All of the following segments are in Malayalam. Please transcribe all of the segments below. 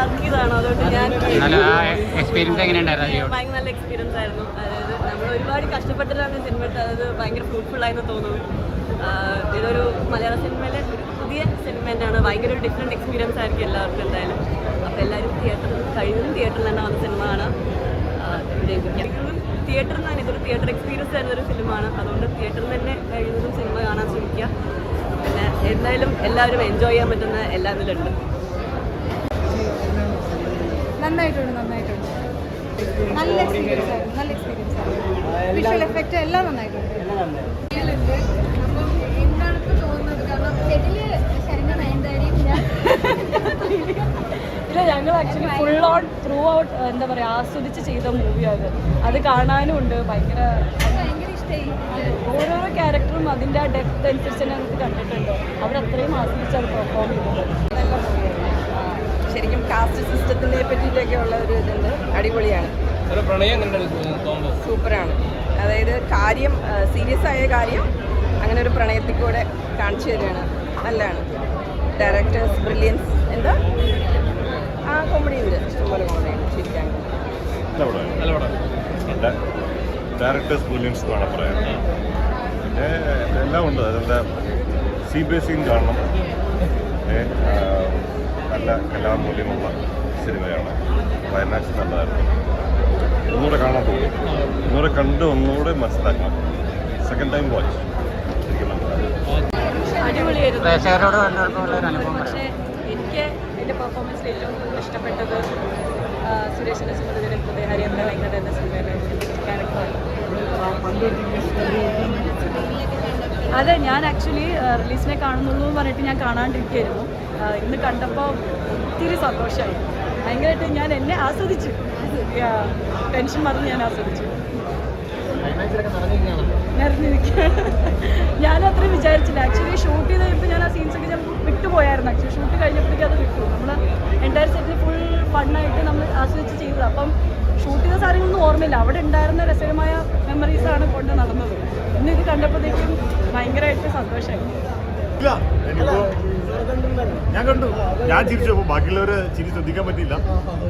വർക്ക് ചെയ്തതാണ്. അതുകൊണ്ട് ഞാൻ നല്ല എക്സ്പീരിയൻസ് എങ്ങനെയുണ്ടായിരുന്നു ഭയങ്കര നല്ല എക്സ്പീരിയൻസ് ആയിരുന്നു. അതായത് നമ്മൾ ഒരുപാട് കഷ്ടപ്പെട്ടിട്ടാണ് സിനിമ എടുത്തത്. അത് ഭയങ്കര ഫ്രൂട്ട്ഫുൾ ആയെന്ന് തോന്നുന്നു. ഇതൊരു മലയാള സിനിമയിലെ പുതിയ സിനിമ തന്നെയാണ്. ഭയങ്കര ഒരു ഡിഫറെന്റ് എക്സ്പീരിയൻസ് ആയിരിക്കും എല്ലാവർക്കും എന്തായാലും. അപ്പോൾ എല്ലാവരും തിയേറ്ററിൽ കഴിയുന്നതും തിയേറ്ററിൽ തന്നെ വന്ന സിനിമ കാണാം തിയേറ്ററിൽ തന്നെ ഇതൊരു തിയേറ്റർ എക്സ്പീരിയൻസ് ആയിരുന്ന ഒരു ഫിലിമാണ് അതുകൊണ്ട് തിയേറ്ററിൽ തന്നെ കഴിയുന്നതും സിനിമ കാണാൻ ശ്രമിക്കുക. പിന്നെ എന്തായാലും എല്ലാവരും എൻജോയ് ചെയ്യാൻ പറ്റുന്ന എല്ലാ ഇതിലുണ്ട് നന്നായിട്ടുണ്ട് നന്നായിട്ടുണ്ട്. നല്ല എക്സ്പീരിയൻസ് ആയിരുന്നു നല്ല എക്സ്പീരിയൻസ് ആയിരുന്നു. വിഷ്വൽ എഫക്റ്റ് എല്ലാം നന്നായിട്ടുണ്ട്. അപ്പം തോന്നുന്നത്? കാരണം സെറ്റിൽ ശരണ്യ നയൻതാരയും ഞാൻ ഇല്ല ഞങ്ങൾ actually full on throughout എന്താ പറയുക ആസ്വദിച്ച് ചെയ്ത മൂവിയാണ് അത്. കാണാനും ഉണ്ട് ഭയങ്കര ഓരോരോ ക്യാരക്ടറും അതിന്റെ ആ ഡെപ്ത് അനുസരിച്ച് തന്നെ നമുക്ക് കണ്ടിട്ടുണ്ട്? അവരത്രയും ആസ്വദിച്ച് അത് പെർഫോം ശരിക്കും കാസ്റ്റ് സിസ്റ്റത്തിനെ പറ്റിയിട്ടൊക്കെ ഉള്ള ഒരു ഇതുണ്ട്. അടിപൊളിയാണ്. സൂപ്പറാണ്. അതായത് കാര്യം സീരിയസ് ആയ കാര്യം അങ്ങനെ ഒരു പ്രണയത്തിൽ കൂടെ കാണിച്ചു തരികയാണ്. നല്ലതാണ്. Directors brilliance. എന്താ? ആ കോമഡി ഉണ്ട്. ഇഷ്ടംപോലെ കോമഡി ഉണ്ട്. ശരിക്കും. ഡയറക്ടേഴ്സ് ബ്രില്യൻസ് പിന്നെ എല്ലാം ഉണ്ട്. അതിന്റെ സി ബി എസ് സിയും കാണണം. നല്ല കലാമൂല്യമുള്ള സിനിമയാണ്. ക്ലൈമാക്സ് നല്ലതായിരുന്നു. ഒന്നുകൂടെ കാണാൻ തോന്നി ഒന്നുകൂടെ കണ്ട് ഒന്നുകൂടെ മനസ്സിലാക്കണം സെക്കൻഡ് ടൈം വാച്ച് എനിക്ക് പക്ഷേ എന്റെ പെർഫോമൻസിൽ ഏറ്റവും കൂടുതൽ ഇഷ്ടപ്പെട്ടത് സുരേഷിന്റെ സുരേഷിന്റെ ഹൃദയ ഹരിയന്ത്ര വെങ്കട എന്ന സിനിമയിലെ ക്യാരക്ടറാണ് അതെ ഞാൻ ആക്ച്വലി റിലീസിനെ കാണുന്നുള്ളൂ എന്ന് പറഞ്ഞിട്ട് ഞാൻ കാണാണ്ടിരിക്കുകയായിരുന്നു. ഇന്ന് കണ്ടപ്പോൾ ഒത്തിരി സന്തോഷമായി. ഭയങ്കരമായിട്ട് ഞാൻ എന്നെ ആസ്വദിച്ചു. ടെൻഷൻ മറന്ന് ഞാൻ ആസ്വദിച്ചു. നിറഞ്ഞിരിക്കുകയാണ് ഞാൻ അത്രയും വിചാരിച്ചില്ല. ആക്ച്വലി ഷൂട്ട് ചെയ്ത് കഴിയുമ്പോൾ ഞാൻ ആ സീൻസൊക്കെ ഞാൻ വിട്ടുപോയായിരുന്നു. ആക്ച്വലി ഷൂട്ട് കഴിഞ്ഞപ്പോഴേക്കും അത് വിട്ടു. നമ്മൾ എന്റയർ സെറ്റിൽ ഫുൾ ഫണ്ണായിട്ട് നമ്മൾ ആസ്വദിച്ച് ചെയ്തത്. അപ്പം ഷൂട്ട് ചെയ്ത സാധനങ്ങളൊന്നും ഓർമ്മയില്ല. അവിടെ ഉണ്ടായിരുന്ന രസകരമായ മെമ്മറീസാണ് കൊണ്ട് നടന്നത്. ഇന്ന് ഇത് കണ്ടപ്പോഴത്തേക്കും ഭയങ്കരമായിട്ട് സന്തോഷമായി. ഞാൻ കണ്ടു. ഞാൻ ചിരിച്ചു അപ്പോൾ ബാക്കിയുള്ളവരെ ചിരി ശ്രദ്ധിക്കാൻ പറ്റിയില്ല.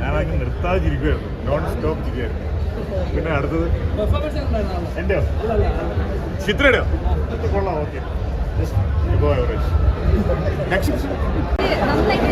ഞാൻ അങ്ങനെ നിർത്താതെ ചിരിക്കുമായിരുന്നു നോൺ സ്റ്റോപ്പ് ചിരിയായിരുന്നു. പിന്നെ അടുത്തത്? എന്റെയോ ചിത്രയുടെയോ? കൊള്ളാം ഓക്കെ. നെക്സ്റ്റ് നന്നായിട്ട് ചിരിക്കാൻ